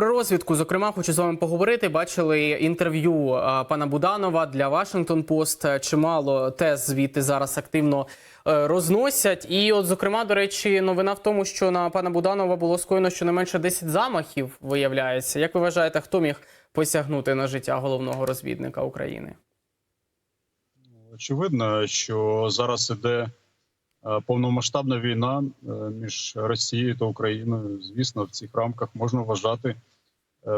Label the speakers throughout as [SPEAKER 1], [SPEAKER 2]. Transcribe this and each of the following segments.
[SPEAKER 1] Про розвідку, зокрема, хочу з вами поговорити. Бачили інтерв'ю пана Буданова для Washington Post. Чимало тез звідти зараз активно е, розносять. І, от, зокрема, до речі, новина в тому, що на пана Буданова було скоєно щонайменше 10 замахів, виявляється. Як ви вважаєте, хто міг посягнути на життя головного розвідника України?
[SPEAKER 2] Очевидно, що зараз іде е, повномасштабна війна е, між Росією та Україною. Звісно, в цих рамках можна вважати,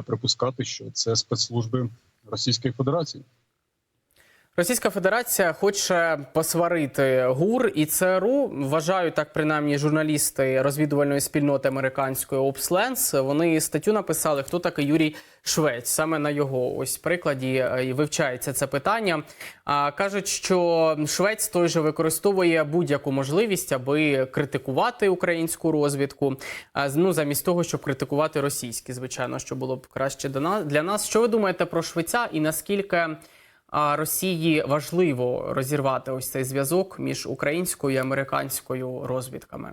[SPEAKER 2] припускати, що це спецслужби Російської Федерації.
[SPEAKER 1] Російська Федерація хоче посварити ГУР і ЦРУ. Вважають так, принаймні, журналісти розвідувальної спільноти американської Опсленс. Вони статтю написали, хто такий Юрій Швець. Саме на його ось прикладі е, і вивчається це питання. А кажуть, що Швець той же використовує будь-яку можливість, аби критикувати українську розвідку. а, Ну замість того, щоб критикувати російські, звичайно, що було б краще до нас для нас. Що ви думаєте про Швеця і наскільки? Росії важливо розірвати ось цей зв'язок між українською і американською розвідками.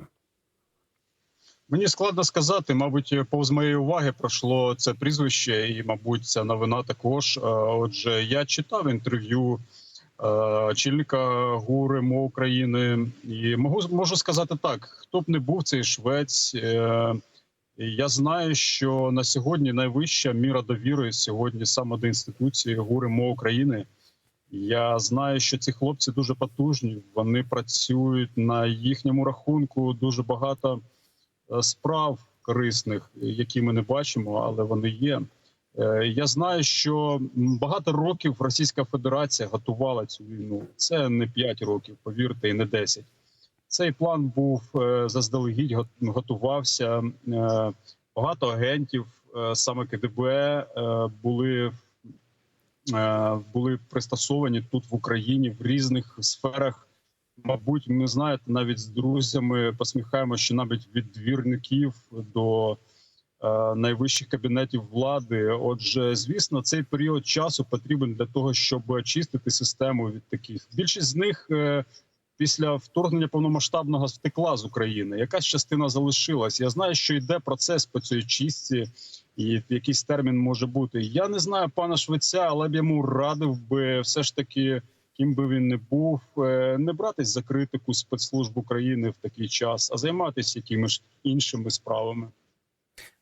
[SPEAKER 2] Мені складно сказати, мабуть, повз моєї уваги пройшло це прізвище, і, мабуть, ця новина також. Е, Отже, я читав інтерв'ю е, очільника ГУР МО України, і можу, можу сказати так: хто б не був цей швець. е, Я знаю, що на сьогодні найвища міра довіри сьогодні саме до інституції ГУР МО України. Я знаю, що ці хлопці дуже потужні. Вони працюють на їхньому рахунку дуже багато справ корисних, які ми не бачимо, але вони є. Е, Я знаю, що багато років Російська Федерація готувала цю війну. Це не 5 років, повірте, і не 10. Цей план був е, заздалегідь, го- готувався. Е, Багато агентів, е, саме КДБ, е, були, е, були пристосовані тут в Україні в різних сферах. Мабуть, ми знаєте, навіть з друзями посміхаємося, що навіть від двірників до е, найвищих кабінетів влади. Отже, звісно, цей період часу потрібен для того, щоб очистити систему від таких. Більшість з них е, після вторгнення повномасштабного втекла з України. Якась частина залишилась. Я знаю, що йде процес по цій чистці, і якийсь термін може бути. Я не знаю пана Швеця, але б йому радив би все ж таки. Ким би він не був, е, не братись за критику спецслужб України в такий час, а займатися якимись іншими справами.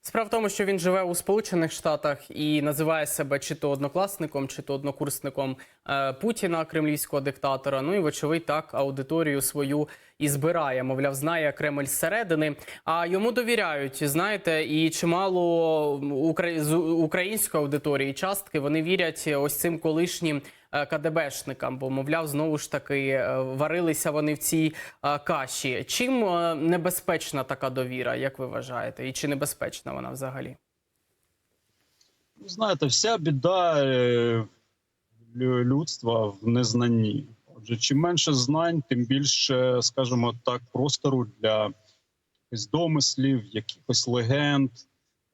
[SPEAKER 1] Справа в тому, що він живе у Сполучених Штатах і називає себе чи то однокласником, чи то однокурсником е, Путіна, кремлівського диктатора. Ну і вочевидь так аудиторію свою і збирає. Мовляв, знає Кремль зсередини. А йому довіряють, знаєте, і чимало української аудиторії частки вони вірять ось цим колишнім. Е, КДБшникам, бо мовляв, знову ж таки е, варилися вони в цій е, каші. Чим небезпечна така довіра, як ви вважаєте, і чи небезпечна вона взагалі?
[SPEAKER 2] Знаєте, вся біда людства в незнанні. Отже, чим менше знань, тим більше, скажімо так, простору для якихось домислів, якихось легенд.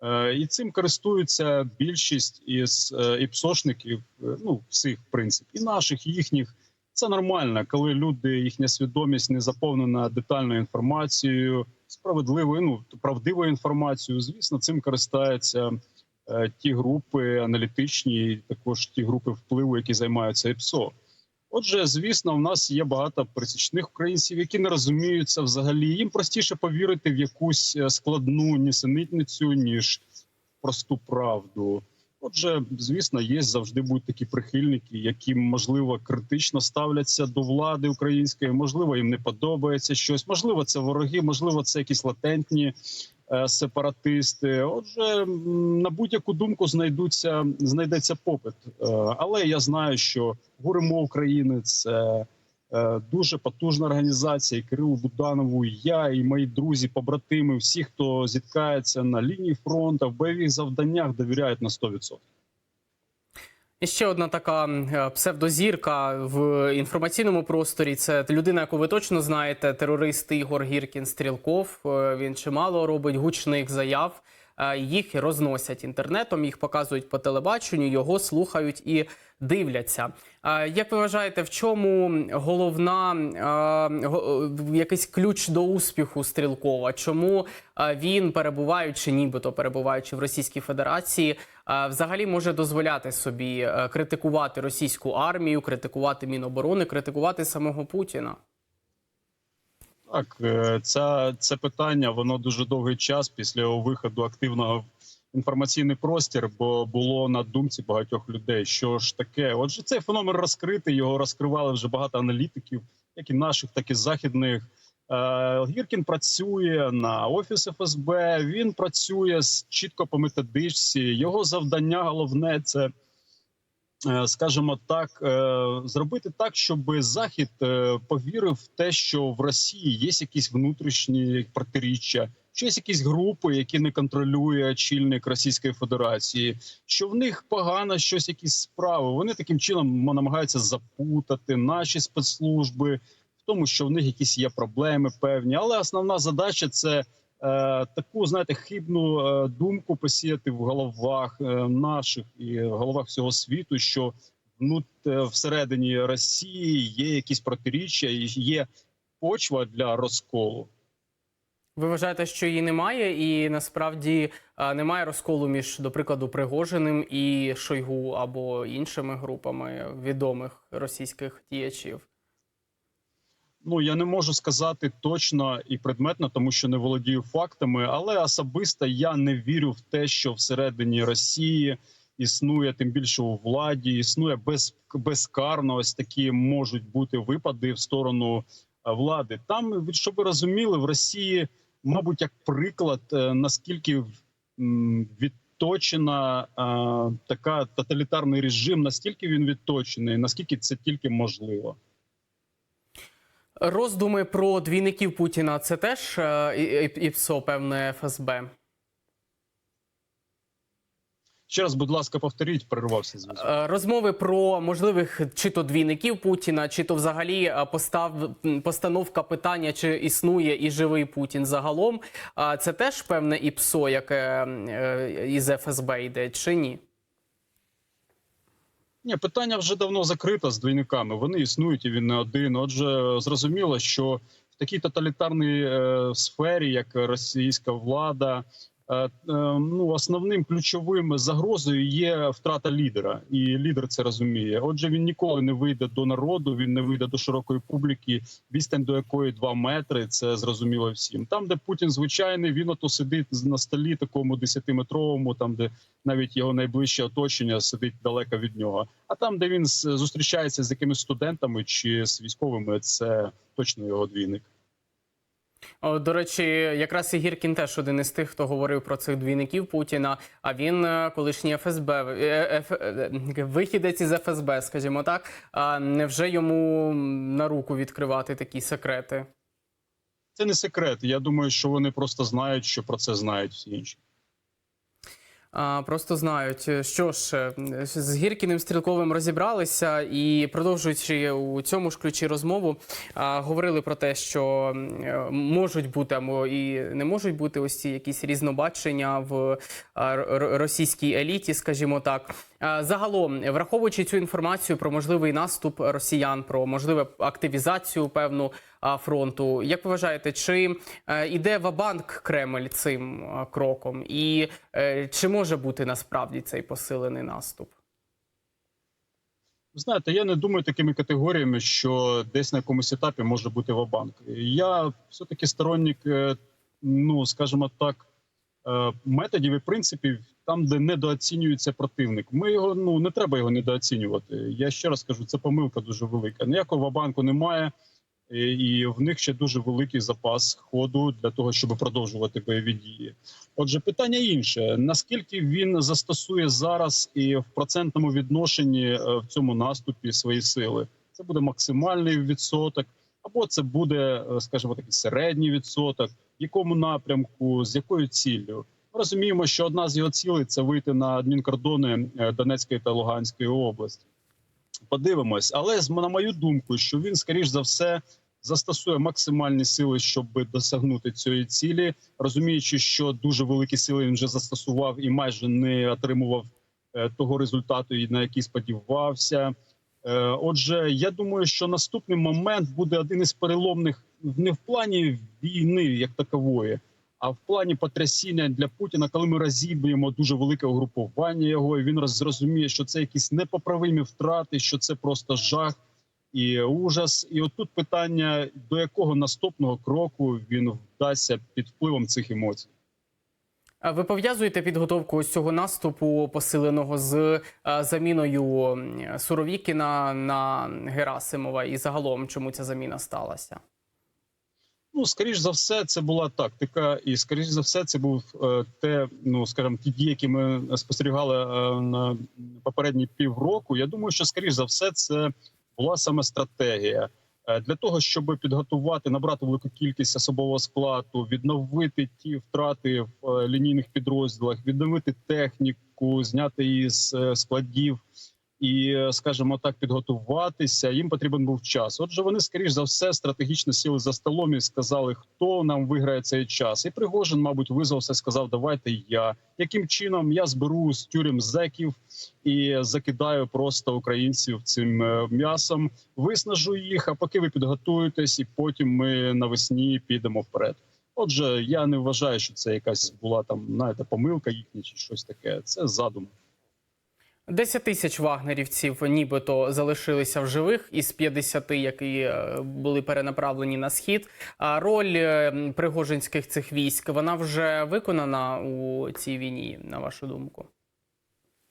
[SPEAKER 2] Е, І цим користуються більшість із е, іпсошників, е, ну всіх в принципі, і наших, і їхніх. Це нормально, коли люди, їхня свідомість не заповнена детальною інформацією, справедливою, ну правдивою інформацією. Звісно, цим користаються ті групи аналітичні, також ті групи впливу, які займаються ІПСО. Отже, звісно, в нас є багато пересічних українців, які не розуміються взагалі. Їм простіше повірити в якусь е, складну нісенітницю, ніж просту правду. Отже, звісно, є завжди будуть такі прихильники, які можливо критично ставляться до влади української. Можливо, їм не подобається щось. Можливо, це вороги, можливо, це якісь латентні сепаратисти. Отже, на будь-яку думку знайдуться знайдеться попит. Е, але я знаю, що Гуримо України це е, дуже потужна організація. І Кирилу Буданову, і я і мої друзі, побратими, всі, хто зіткається на лінії фронту, в бойових завданнях, довіряють на 100%.
[SPEAKER 1] Ще одна така е, псевдозірка в інформаційному просторі. Це людина, яку ви точно знаєте, терорист Ігор Гіркін Стрілков. Е, Він чимало робить гучних заяв е, їх розносять інтернетом, їх показують по телебаченню, його слухають і дивляться. Як ви вважаєте, в чому головна е, якийсь ключ до успіху Стрілкова? Чому він, перебуваючи, нібито перебуваючи в Російській Федерації, взагалі може дозволяти собі е, критикувати російську армію, критикувати Міноборони, критикувати самого Путіна?
[SPEAKER 2] Так, е, ця, це питання воно дуже довгий час після його виходу активного в інформаційний простір, бо було на думці багатьох людей, що ж таке. Отже, цей феномен розкритий. Його розкривали вже багато аналітиків, як і наших, так і західних. Е, Гіркін працює на офіс ФСБ. Він працює чітко по методичці. Його завдання головне це скажімо так, е, зробити так, щоб Захід е, повірив в те, що в Росії є якісь внутрішні протиріччя, що є якісь групи, які не контролює очільник Російської Федерації, що в них погано щось, якісь справи. Вони таким чином намагаються запутати наші спецслужби в тому, що в них якісь є проблеми певні. Але основна задача це е, таку, знаєте, хибну е, думку посіяти в головах е, наших і в головах всього світу, що ну, е, всередині Росії є якісь протиріччя і є почва для розколу.
[SPEAKER 1] Ви вважаєте, що її немає, і насправді е, немає розколу між, до прикладу, Пригожиним і Шойгу або іншими групами відомих російських діячів?
[SPEAKER 2] Ну я не можу сказати точно і предметно, тому що не володію фактами, але особисто я не вірю в те, що всередині Росії існує тим більше у владі, існує без, безкарно. Ось такі можуть бути випади в сторону е, влади. Там щоб ви розуміли, в Росії, мабуть, як приклад, е, наскільки відточена е, така тоталітарний режим, настільки він відточений, наскільки це тільки можливо.
[SPEAKER 1] Роздуми про двійників Путіна це теж е, ІПСО, певне ФСБ.
[SPEAKER 2] Ще раз, будь ласка, повторіть, перервався зв'язок.
[SPEAKER 1] Е, Розмови про можливих чи то двійників Путіна, чи то взагалі е, постав постановка питання, чи існує і живий Путін загалом. Це теж певне ІПСО, яке із ФСБ йде, чи ні?
[SPEAKER 2] Ні, питання вже давно закрите з двійниками. Вони існують і він не один. Отже, зрозуміло, що в такій тоталітарній е, сфері, як російська влада, ну основним ключовим загрозою є втрата лідера, і лідер це розуміє. Отже, він ніколи не вийде до народу, він не вийде до широкої публіки, відстань до якої 2 метри. Це зрозуміло всім. Там, де Путін звичайний, він ото сидить на столі, такому 10-метровому, там де навіть його найближче оточення сидить далеко від нього. А там, де він зустрічається з якимись студентами чи з військовими, це точно його двійник.
[SPEAKER 1] До речі, якраз і Гіркін теж один із тих, хто говорив про цих двійників Путіна. А він е, колишній ФСБ, е, Ф- е, вихідець із ФСБ, скажімо так. А невже йому на руку відкривати такі секрети?
[SPEAKER 2] Це не секрет. Я думаю, що вони просто знають, що про це знають всі інші.
[SPEAKER 1] Просто знають, що ж е, з Гіркіним Стрілковим розібралися і продовжуючи у цьому ж ключі розмову, говорили про те, що е, можуть бути або і не можуть бути ось ці якісь різнобачення в російській еліті, скажімо так. Загалом, враховуючи цю інформацію про можливий наступ росіян, про можливу активізацію певну фронту, як ви вважаєте, чи е, іде Вабанк Кремль цим кроком, і е, чи може бути насправді цей посилений наступ?
[SPEAKER 2] Знаєте, я не думаю такими категоріями, що десь на якомусь етапі може бути вабанк. Я все таки сторонник, е, ну скажімо так, е, методів і принципів там, де недооцінюється противник. Ми його ну не треба його недооцінювати. Я ще раз кажу, це помилка дуже велика. Ніякого вабанку немає. І- І в них ще дуже великий запас ходу для того, щоб продовжувати бойові дії. Отже, питання інше: наскільки він застосує зараз і в процентному відношенні е, в цьому наступі свої сили? Це буде максимальний відсоток, або це буде, е, скажімо, такий середній відсоток, в якому напрямку, з якою ціллю? Ми розуміємо, що одна з його цілей це вийти на адмінкордони е, Донецької та Луганської області. Подивимось, але на мою думку, що він скоріш за все застосує максимальні сили, щоб досягнути цієї цілі, розуміючи, що дуже великі сили він вже застосував і майже не отримував е, того результату, на який сподівався. Е, Отже, я думаю, що наступний момент буде один із переломних не в плані війни як такової, а в плані потрясіння для Путіна, коли ми розіб'ємо дуже велике угрупування його, і він роз- зрозуміє, що це якісь непоправимі втрати, що це просто жах і ужас. І отут питання: до якого наступного кроку він вдасться під впливом цих емоцій.
[SPEAKER 1] Ви пов'язуєте підготовку ось цього наступу посиленого з е, заміною Суровікіна на Герасимова і загалом чому ця заміна сталася?
[SPEAKER 2] Ну, скоріш за все, це була тактика, і скоріш за все, це був е, те, ну скажімо, ті дії, які ми спостерігали е, на попередні півроку. Я думаю, що скоріш за все, це була саме стратегія Е, для того, щоб підготувати, набрати велику кількість особового складу, відновити ті втрати в е, лінійних підрозділах, відновити техніку, зняти її з е, складів. І, скажімо так, підготуватися їм потрібен був час. Отже, вони скоріш за все стратегічно сіли за столом і сказали, хто нам виграє цей час. І Пригожин, мабуть, визвався, сказав: Давайте я яким чином я зберу з тюрем зеків і закидаю просто українців цим е, м'ясом, виснажу їх. А поки ви підготуєтесь, і потім ми навесні підемо вперед. Отже, я не вважаю, що це якась була там знаєте, помилка їхня чи щось таке. Це задум.
[SPEAKER 1] 10 тисяч вагнерівців нібито залишилися в живих із 50, які е, були перенаправлені на схід. А роль е, пригожинських цих військ вона вже виконана у цій війні, на вашу думку?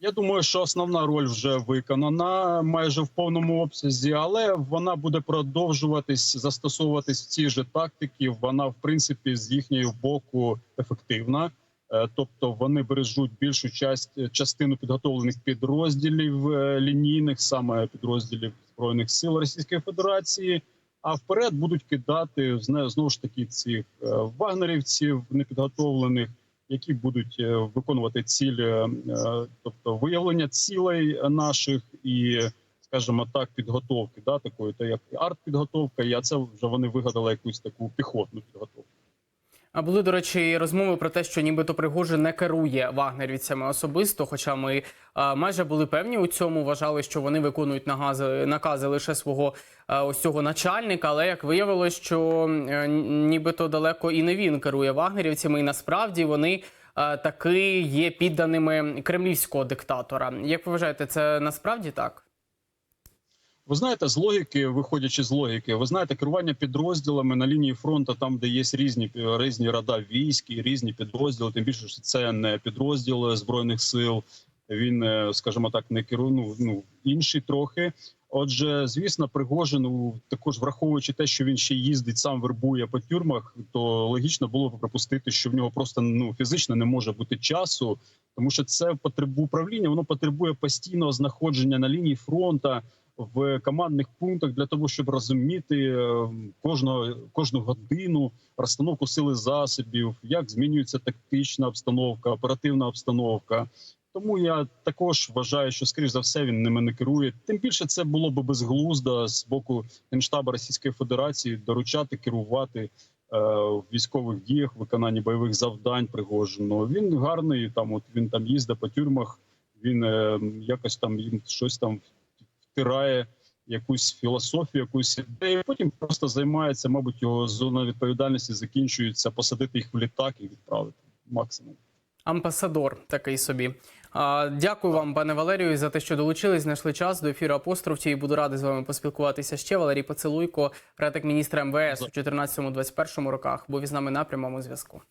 [SPEAKER 2] Я думаю, що основна роль вже виконана майже в повному обсязі, але вона буде продовжуватись застосовуватись в цій же тактики. Вона, в принципі, з їхнього боку ефективна. Е, Тобто вони бережуть більшу часть частину підготовлених підрозділів е, лінійних, саме підрозділів збройних сил Російської Федерації. А вперед будуть кидати знову ж таки цих е, вагнерівців непідготовлених, які будуть е, виконувати цілі, е, тобто виявлення цілей наших і, скажімо так, підготовки, да, такої, то як артпідготовка, і а це вже вони вигадали якусь таку піхотну підготовку.
[SPEAKER 1] А були, до речі, розмови про те, що нібито Пригожин не керує вагнерівцями особисто. Хоча ми а, майже були певні у цьому, вважали, що вони виконують нагази, накази лише свого а, ось цього начальника. Але як виявилось, що е, нібито далеко і не він керує вагнерівцями, і насправді вони таки є підданими кремлівського диктатора. Як ви вважаєте, це насправді так?
[SPEAKER 2] Ви знаєте, з логіки, виходячи з логіки, ви знаєте, керування підрозділами на лінії фронту, там де є різні різні рада військ і різні підрозділи. Тим більше що це не підрозділ збройних сил. Він, е, скажімо так, не керує ну, інший трохи. Отже, звісно, Пригожин, також враховуючи те, що він ще їздить, сам вербує по тюрмах, то логічно було б припустити, що в нього просто ну фізично не може бути часу, тому що це потребує управління. Воно потребує постійного знаходження на лінії фронту в командних пунктах для того, щоб розуміти е, кожного кожну годину розстановку сили засобів, як змінюється тактична обстановка, оперативна обстановка. Тому я також вважаю, що скоріш за все він ними не керує. Тим більше це було б безглуздо з боку генштабу Російської Федерації доручати керувати е, в військових діях, виконанні бойових завдань Пригожину. Він гарний. Там от він там їздить по тюрмах. Він е, якось там їм щось там втирає якусь філософію, якусь ідею. Потім просто займається, мабуть, його зона відповідальності закінчується посадити їх в літак і відправити максимум.
[SPEAKER 1] Амбасадор такий собі. Дякую вам, пане Валерію, за те, що долучились, знайшли час до ефіру Апостроф. І буду радий з вами поспілкуватися ще. Валерій Поцелуйко, радник міністра МВС у 2014-2021 роках, був із нами на прямому зв'язку.